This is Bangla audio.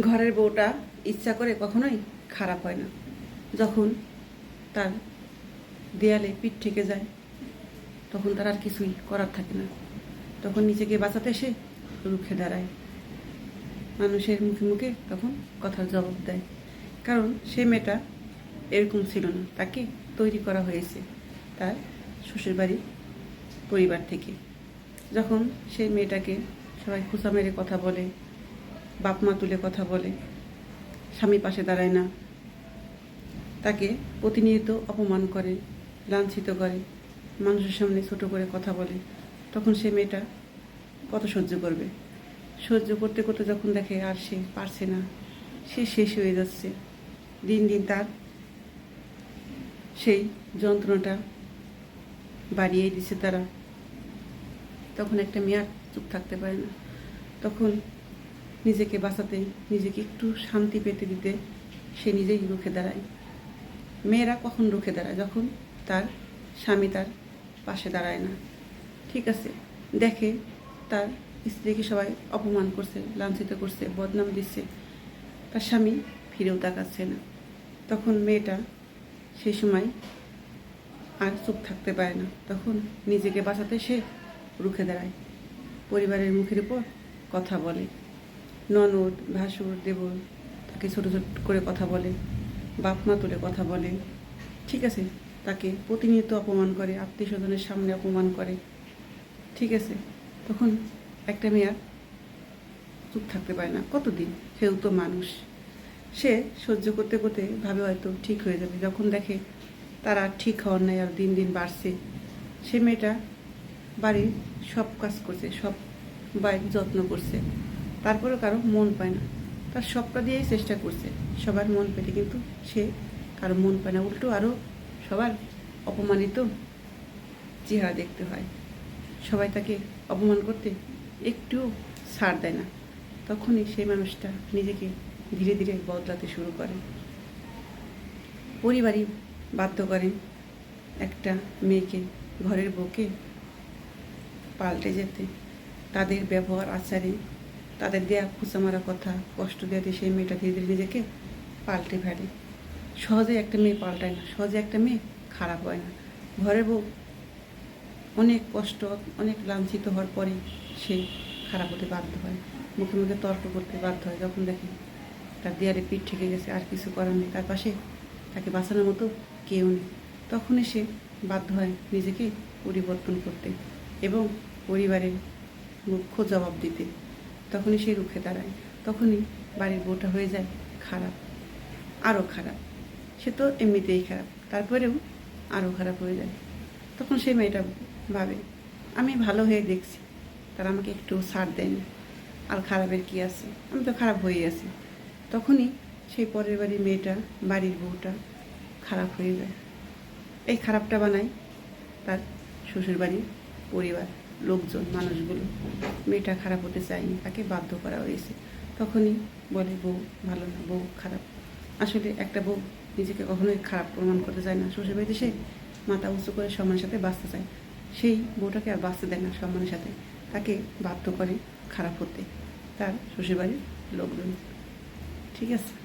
ঘরের বউটা ইচ্ছা করে কখনোই খারাপ হয় না। যখন তার দেয়ালে পিঠ থেকে যায়, তখন তার আর কিছুই করার থাকে না। তখন নিজেকে বাঁচাতে সে রুখে দাঁড়ায়। মানুষের মুখে মুখে তখন কথার জবাব দেয়। কারণ সে মেয়েটা এরকম ছিল না। তাকে তৈরি করা হয়েছে তার শ্বশুরবাড়ি পরিবার থেকে। যখন সেই মেয়েটাকে সবাই খুচা মেরে কথা বলে বাপ মা তুলে কথা বলে, স্বামী পাশে দাঁড়ায় না। তাকে প্রতিনিয়ত অপমান করে, লাঞ্ছিত করে, মানুষের সামনে ছোট করে কথা বলে। তখন সে মেয়েটা কত সহ্য করবে? সহ্য করতে করতে যখন দেখে আর সে পারছে না, সে শেষ হয়ে যাচ্ছে। দিন দিন তার সেই যন্ত্রণাটা বাড়িয়ে দিচ্ছে তারা। তখন একটা মেয়ে আর চুপ থাকতে পারে না। তখন নিজেকে বাঁচাতে, নিজেকে একটু শান্তি পেতে দিতে সে নিজেই রুখে দাঁড়ায়। মেয়েরা কখন রুখে দাঁড়ায়? যখন তার স্বামী তার পাশে দাঁড়ায় না। ঠিক আছে, দেখে তার স্ত্রীকে সবাই অপমান করছে, লাঞ্ছিত করছে, বদনাম দিচ্ছে। তার স্বামী ফিরেও তাকাচ্ছে না। তখন মেয়েটা সেই সময় আর চুপ থাকতে পারে না। তখন নিজেকে বাঁচাতে সে রুখে দাঁড়ায়। পরিবারের মুখের উপর কথা বলে। ননদ, ভাসুর, দেবর তাকে ছোট ছোট করে কথা বলে, বাপ মা তুলে কথা বলে। ঠিক আছে, তাকে প্রতিনিয়ত অপমান করে আত্মীয় স্বজনের সামনে অপমান করে। ঠিক আছে, তখন একটা মেয়ে আর চুপ থাকতে পারে না। কতদিন? সেও তো মানুষ। সে সহ্য করতে করতে ভাবে হয়তো ঠিক হয়ে যাবে। যখন দেখে তারা ঠিক হওয়ার নাই আর দিন দিন বাড়ছে, সে মেয়েটা বাড়ির সব কাজ করছে, সব বাড়ির যত্ন করছে। তারপরেও কারও মন পায় না। তার সবটা দিয়েই চেষ্টা করছে। সবার মন পেতে কিন্তু সে কারও মন পায় না। উল্টো আরও সবার অপমানিত চেহারা দেখতে হয়। সবাই তাকে অপমান করতে একটু ছাড় দেয় না। তখনই সেই মানুষটা নিজেকে ধীরে ধীরে বদলাতে শুরু করে। পরিবারই বাধ্য করে একটা মেয়েকে ঘরের বউকে পাল্টে যেতে। তাদের ব্যবহার, আচারে তাদের দেয়া খুচা মারা কথা, কষ্ট দেওয়াতে সেই মেয়েটা ধীরে ধীরে নিজেকে পাল্টে ফেলে। সহজে একটা মেয়ে পাল্টায় না, সহজে একটা মেয়ে খারাপ হয় না। ঘরের বউ অনেক কষ্ট, অনেক লাঞ্ছিত হওয়ার পরে সে খারাপ হতে বাধ্য হয়। মুখে মুখে তর্ক করতে বাধ্য হয়। যখন দেখে তার দেয়ালে পিঠ ঠেকে গেছে, আর কিছু করার নেই, তার পাশে তাকে বাঁচানোর মতো কেউ নেই। তখনই সে বাধ্য হয় নিজেকে পরিবর্তন করতে এবং পরিবারের মুখ্য জবাব দিতে। তখনই সে রুখে দাঁড়ায়। তখনই বাড়ির বউটা হয়ে যায় খারাপ, আরও খারাপ। সে তো এমনিতেই খারাপ, তারপরেও আরও খারাপ হয়ে যায়। তখন সেই মেয়েটা ভাবে, আমি ভালো হয়ে দেখছি, তারা আমাকে একটু ছাড় দেয়নি আর খারাপের কি আছে? আমি তো খারাপ হয়ে আছি। তখনই সেই পরের বাড়ির মেয়েটা, বাড়ির বউটা খারাপ হয়ে যায়। এই খারাপটা বানায় তার শ্বশুর বাড়ির পরিবার। লোকজন, মানুষগুলো। মেয়েটা খারাপ হতে চায়নি, তাকে বাধ্য করা হয়েছে। তখনই বলে, বউ ভালো না, বউ খারাপ। আসলে একটা বউ নিজেকে কখনোই খারাপ প্রমাণ করতে চায় না। শ্বশুর বাড়িতে সে মাথা উঁচু করে সম্মানের সাথে বাঁচতে চায়। সেই বউটাকে আর বাঁচতে দেয় না সম্মানের সাথে। তাকে বাধ্য করে খারাপ হতে তার শ্বশুরবাড়ির লোকজন। ঠিক আছে?